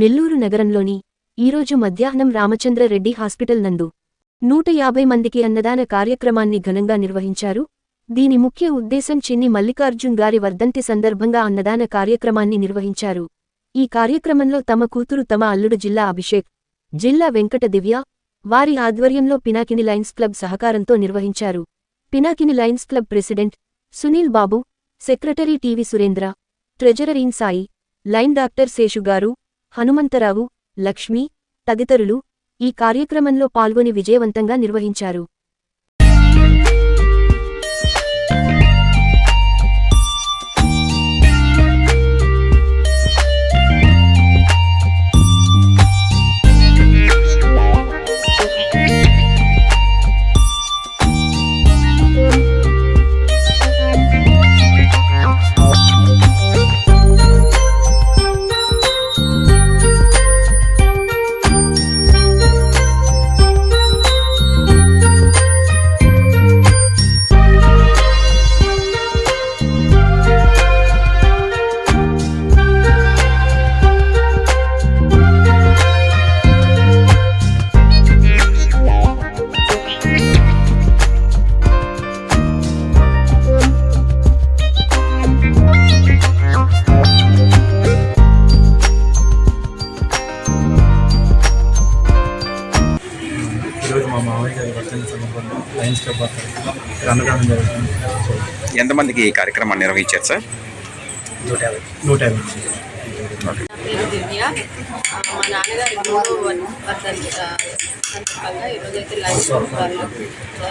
నెల్లూరు నగరంలోని ఈరోజు మధ్యాహ్నం రామచంద్ర రెడ్డి హాస్పిటల్ నందు నూట యాభై మందికి అన్నదాన కార్యక్రమాన్ని ఘనంగా నిర్వహించారు. దీని ముఖ్య ఉద్దేశం చిన్ని మల్లికార్జున్ గారి వర్ధంతి సందర్భంగా అన్నదాన కార్యక్రమాన్ని నిర్వహించారు. ఈ కార్యక్రమంలో తమ కూతురు తమ అల్లుడు జిల్లా అభిషేక్ జిల్లా వెంకట దివ్య వారి ఆధ్వర్యంలో పినాకిని లయన్స్ క్లబ్ సహకారంతో నిర్వహించారు. Pinakini lions club president Sunil Babu secretary TV Surendra treasurer Sai lion doctor శేషుగారు Hanumantharao Lakshmi తదితరులు ఈ కార్యక్రమంలో పాల్గొని విజయవంతంగా నిర్వహించారు. మా మామయ్య గారి వర్ధన సందర్భంగా లయన్స్ క్లబ్ తరఫున ఇక్కడ అన్నదానం జరుగుతుంది. సో ఎంతమందికి ఈ కార్యక్రమాన్ని నిర్వహించారు సార్? నూట యాభై. నూట యాభై. నా పేరు దివ్య. ఆ, మా నాన్నగారి మూడో వర్- వర్ధంతి ఆ, సందర్భంగా ఈరోజైతే లైఫ్ గ్రూప్ వాళ్ళు ఆ,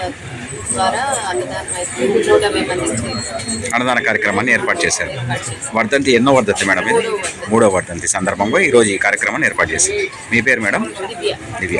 ద్వారా అన్నదానం అయితే నూట యాభై మందికి అన్నదాన కార్యక్రమాన్ని ఏర్పాటు చేశారు. ఏర్పాటు వర్ధంతి ఎన్నో వర్ధంతి మేడం ఇది? మూడో వర్ధంతి. సందర్భంగా ఈరోజు ఈ కార్యక్రమాన్ని ఏర్పాటు చేశారు. మీ పేరు మేడం? దివ్య. దివ్య.